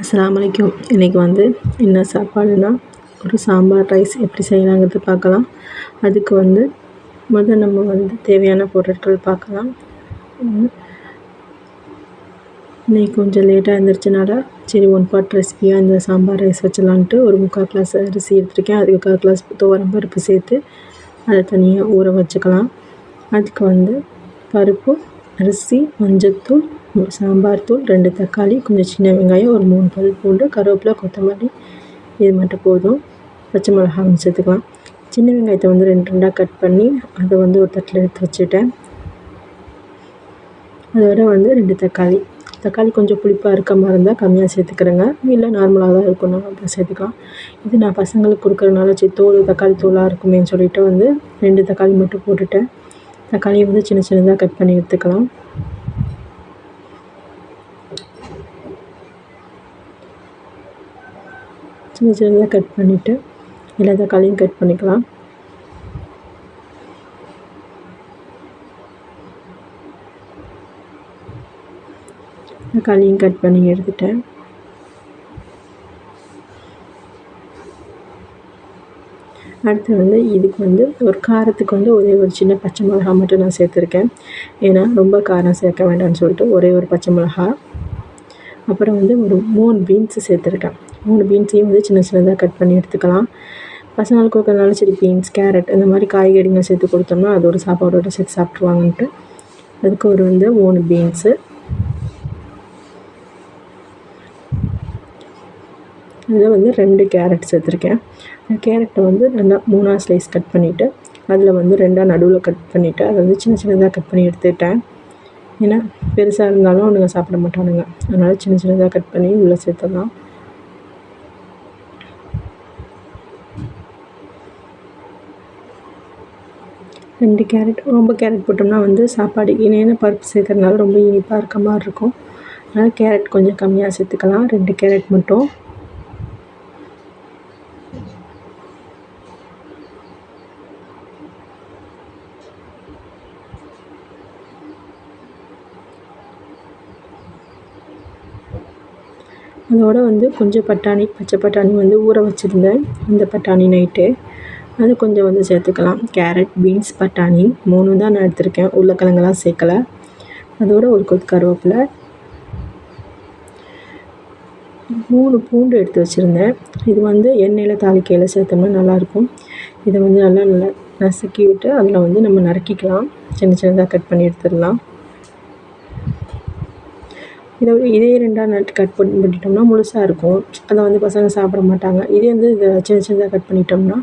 அஸ்ஸலாமு இன்றைக்கி வந்து என்ன சாப்பாடுனா ஒரு சாம்பார் ரைஸ் எப்படி செய்யலாங்கிறது பார்க்கலாம். அதுக்கு வந்து முதல் நம்ம வந்து தேவையான பொருட்கள் பார்க்கலாம். இன்றைக்கி கொஞ்சம் லேட்டாக இருந்துருச்சுனால சரி ஒன் பாட் ரெசிபியாக இந்த சாம்பார் ரைஸ் வச்சலான்ட்டு ஒரு முக்கால் கிளாஸ் அரிசி எடுத்திருக்கேன். அதுக்கு முக்கால் கிளாஸ் துவரம் பருப்பு சேர்த்து அதை தனியாக ஊற வச்சுக்கலாம். அதுக்கு வந்து பருப்பு அரிசி மஞ்சத்தூள் சாம்பார் தூள் ரெண்டு தக்காளி கொஞ்சம் சின்ன வெங்காயம் ஒரு மூணு பல் பூண்டு கருவேப்பிலை கொத்தமல்லி. இது மட்டும் போதும். பச்சை மிளகா கொஞ்சம் சேர்த்துக்கலாம். சின்ன வெங்காயத்தை வந்து ரெண்டு ரெண்டாக கட் பண்ணி அதை வந்து ஒரு தட்டில் எடுத்து வச்சுட்டேன். அதோட வந்து ரெண்டு தக்காளி. தக்காளி கொஞ்சம் புளிப்பாக இருக்க மாதிரி இருந்தால் கம்மியாக சேர்த்துக்கிறேங்க. இல்லை நார்மலாக தான் இருக்கணும் அப்போ சேர்த்துக்கலாம். இது நான் பசங்களுக்கு கொடுக்குறதுனால சரி தோல் தக்காளி தோலாக இருக்குமேன்னு சொல்லிவிட்டு வந்து ரெண்டு தக்காளி மட்டும் போட்டுட்டேன். தக்காளியை வந்து சின்ன சின்னதாக கட் பண்ணி எடுத்துக்கலாம். சின்ன சின்னதாக கட் பண்ணிவிட்டு எல்லா தக்காளியும் கட் பண்ணிக்கலாம். தக்காளியும் கட் பண்ணி எடுத்துட்டேன். அடுத்து வந்து இதுக்கு வந்து ஒரு காரத்துக்கு வந்து ஒரே ஒரு சின்ன பச்சை மிளகா மட்டும் நான் சேர்த்துருக்கேன். ஏன்னா ரொம்ப காரம் சேர்க்க வேண்டாம்னு சொல்லிட்டு ஒரே ஒரு பச்சை மிளகா. அப்புறம் வந்து ஒரு மூணு பீன்ஸு சேர்த்துருக்கேன். மூணு பீன்ஸையும் வந்து சின்ன சின்னதாக கட் பண்ணி எடுத்துக்கலாம். பசங்களுக்கு கொடுக்கறதுனால சரி பீன்ஸ் கேரட் இந்த மாதிரி காய்கறிகள் சேர்த்து கொடுத்தோம்னா அது ஒரு சாப்பாடோட சேர்த்து சாப்பிட்ருவாங்கன்ட்டு அதுக்கு ஒரு வந்து மூணு பீன்ஸு அதில் வந்து ரெண்டு கேரட் சேர்த்துருக்கேன். கேரட்டை வந்து நல்லா மூணாக ஸ்லைஸ் கட் பண்ணிவிட்டு அதில் வந்து ரெண்டாக நடுவில் கட் பண்ணிவிட்டு அதை வந்து சின்ன சின்னதாக கட் பண்ணி எடுத்துக்கிட்டேன் ஏன்னா பெருசாக இருந்தாலும் அவனுங்க சாப்பிட மாட்டானுங்க. அதனால் சின்ன சின்னதாக கட் பண்ணி உள்ளே சேர்த்துடலாம். ரெண்டு கேரட் ரொம்ப கேரட் போட்டோம்னா வந்து சாப்பாடு இணையான பருப்பு சேர்க்கறதுனால ரொம்ப இனிப்பாக இருக்க மாதிரி இருக்கும். அதனால் கேரட் கொஞ்சம் கம்மியாக சேர்த்துக்கலாம். ரெண்டு கேரட் மட்டும். அதோட வந்து கொஞ்சம் பட்டாணி பச்சை பட்டாணி வந்து ஊற வச்சுருந்தேன். இந்த பட்டாணி நைட்டு. அது கொஞ்சம் வந்து சேர்த்துக்கலாம். கேரட் பீன்ஸ் பட்டாணி மூணு தான் நான் எடுத்திருக்கேன். உருளைக்கிழங்கெல்லாம் சேர்க்கல. அதோட ஒரு கொத்து கருவேப்பிலை. மூணு பூண்டு எடுத்து வச்சுருந்தேன். இது வந்து எண்ணெயில் தாளிக்கையில் சேர்த்தோம்னா நல்லாயிருக்கும். இதை வந்து நல்லா நல்லா நசுக்கி விட்டு அதில் வந்து நம்ம நறுக்கிக்கலாம். சின்ன சின்னதாக கட் பண்ணி எடுத்துடலாம். இதை இதே ரெண்டாக நட்டு கட் பண்ணி பண்ணிட்டோம்னா முழுசாக இருக்கும். அதை வந்து பசங்க சாப்பிட மாட்டாங்க. இதே வந்து இதை சின்ன சின்னதாக கட் பண்ணிட்டோம்னா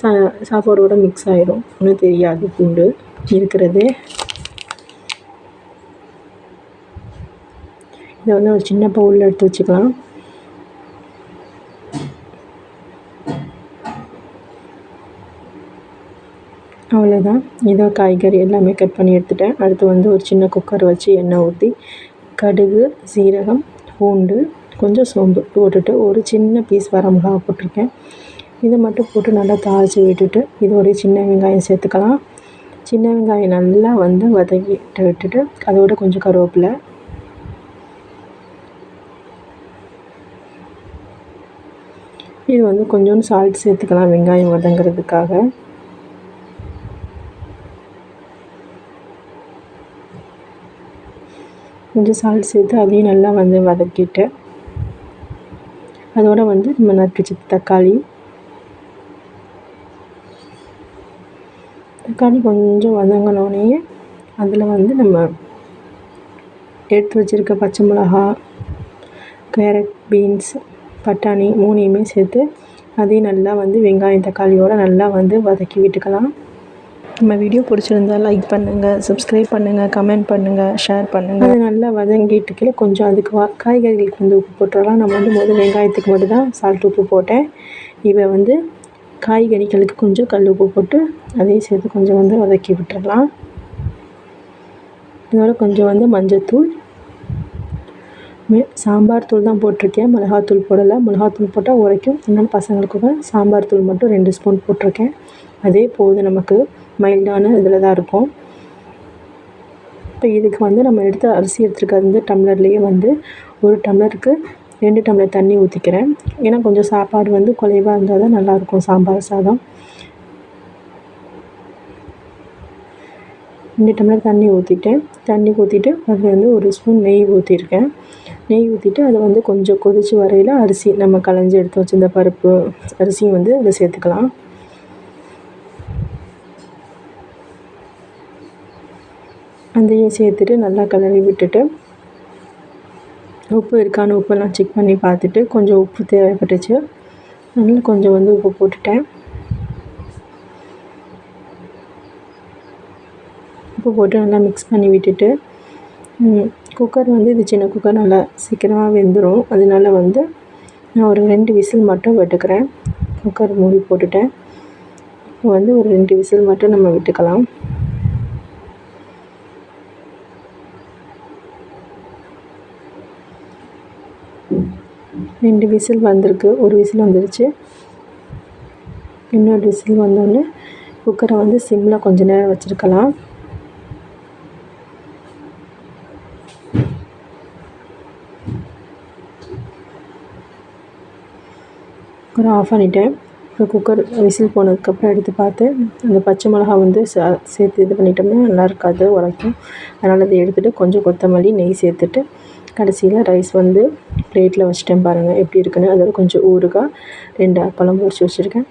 சா சாப்பாடோட மிக்ஸ் ஆகிடும் ஒன்றும் தெரியாது. பூண்டு இருக்கிறது. இதை வந்து ஒரு சின்ன பவுலில் எடுத்து வச்சுக்கலாம். அவ்வளோதான் இதோ காய்கறி எல்லாமே கட் பண்ணி எடுத்துட்டேன். அடுத்து வந்து ஒரு சின்ன குக்கர் வச்சு எண்ணெய் ஊற்றி கடுகு சீரகம் பூண்டு கொஞ்சம் சோம்பு போட்டுட்டு ஒரு சின்ன பீஸ் வர மிளகா போட்டிருக்கேன். இதை மட்டும் போட்டு நல்லா தாளித்து விட்டுட்டு இதோடைய சின்ன வெங்காயம் சேர்த்துக்கலாம். சின்ன வெங்காயம் நல்லா வந்து வதக்கிட்டு விட்டுட்டு அதோட கொஞ்சம் கருவேப்பிலை. இது வந்து கொஞ்சோண்டு சால்ட் சேர்த்துக்கலாம் வெங்காயம் வதங்கிறதுக்காக. கொஞ்சம் சால்ட் சேர்த்து அதையும் நல்லா வந்து வதக்கிட்டு அதோட வந்து நம்ம நறுக்கி வச்ச தக்காளி தக்காளி கொஞ்சம் வதங்கினோடனே அதில் வந்து நம்ம எடுத்து வச்சுருக்க பச்சை மிளகா கேரட் பீன்ஸ் பட்டாணி மூணையுமே சேர்த்து அதையும் நல்லா வந்து வெங்காயம் தக்காளியோடு நல்லா வந்து வதக்கி விட்டுக்கலாம். நம்ம வீடியோ பிடிச்சிருந்தா லைக் பண்ணுங்கள் சப்ஸ்கிரைப் பண்ணுங்கள் கமெண்ட் பண்ணுங்கள் ஷேர் பண்ணுங்கள் அது நல்லா வதங்கிட்டுக்கல கொஞ்சம் அதுக்கு வா காய்கறிகளுக்கு வந்து உப்பு போட்டுடலாம். நம்ம வந்து முதல் வெங்காயத்துக்கு மட்டும் தான் சால்ட் உப்பு போட்டேன். இவை வந்து காய்கறிகளுக்கு கொஞ்சம் கல் உப்பு போட்டு அதையும் சேர்த்து கொஞ்சம் வந்து வதக்கி விட்டுடலாம். இதோட கொஞ்சம் வந்து மஞ்சத்தூள். சாம்பார் தூள் தான் போட்டிருக்கேன். மிளகாத்தூள் போடலை. மிளகாத்தூள் போட்டால் உரைக்கும். அதனால் பசங்களுக்கு சாம்பார் தூள் மட்டும் ரெண்டு ஸ்பூன் போட்டிருக்கேன். அதே போதும் நமக்கு மைல்டான இதில் தான் இருக்கும் இப்போ இதுக்கு வந்து நம்ம எடுத்த அரிசி எடுத்துருக்கிறது வந்து டம்ளர்லேயே வந்து ஒரு டம்ளருக்கு ரெண்டு டம்ளர் தண்ணி ஊற்றிக்கிறேன். ஏன்னா கொஞ்சம் சாப்பாடு வந்து குறைவாக இருந்தால் தான் நல்லாயிருக்கும் சாம்பார் சாதம். ரெண்டு டம்ளர் தண்ணி ஊற்றிட்டேன். தண்ணி ஊற்றிட்டு அதில் வந்து ஒரு ஸ்பூன் நெய் ஊற்றிருக்கேன். நெய் ஊற்றிட்டு அதை வந்து கொஞ்சம் கொதித்து வரையில் அரிசி நம்ம களைஞ்சி எடுத்து வச்சுருந்த பருப்பு அரிசியும் வந்து அதை சேர்த்துக்கலாம். அதையும் சேர்த்துட்டு நல்லா கிளறி விட்டுட்டு உப்பு இருக்கான்னு உப்பெல்லாம் செக் பண்ணி பார்த்துட்டு கொஞ்சம் உப்பு தேவைப்பட்டுச்சு. அதனால கொஞ்சம் வந்து உப்பு போட்டுட்டேன். உப்பு போட்டு நல்லா மிக்ஸ் பண்ணி விட்டுட்டு குக்கர் வந்து இது சின்ன குக்கர் நல்லா சீக்கிரமாக வெந்துடும் அதனால வந்து நான் ஒரு ரெண்டு விசில் மட்டும் விட்டுக்கிறேன். குக்கர் மூடி போட்டுட்டேன். இப்போ வந்து ஒரு ரெண்டு விசில் மட்டும் நம்ம விட்டுக்கலாம். ரெண்டு விசில் வந்திருக்கு. ஒரு விசில் வந்துருச்சு. இன்னொரு விசில் வந்தோடனே குக்கரை வந்து சிம்மில் கொஞ்ச நேரம் வச்சுருக்கலாம். குக்கரை ஆஃப் பண்ணிட்டேன். இப்போ குக்கர் விசில் போனதுக்கப்புறம் எடுத்து பார்த்து அந்த பச்சை மிளகா வந்து சேர்த்து இது பண்ணிட்டோம்னா நல்லா இருக்காது உரைக்கும் அதனால் அதை எடுத்துகிட்டு கொஞ்சம் கொத்தமல்லி நெய் சேர்த்துட்டு கடைசியில் ரைஸ் வந்து பிளேட்டில் வச்சுட்டேன் பாருங்கள் எப்படி இருக்குன்னு. அதில் கொஞ்சம் ஊறுகாய் ரெண்டு அப்பளம் பொரிச்சு வச்சுருக்கேன்.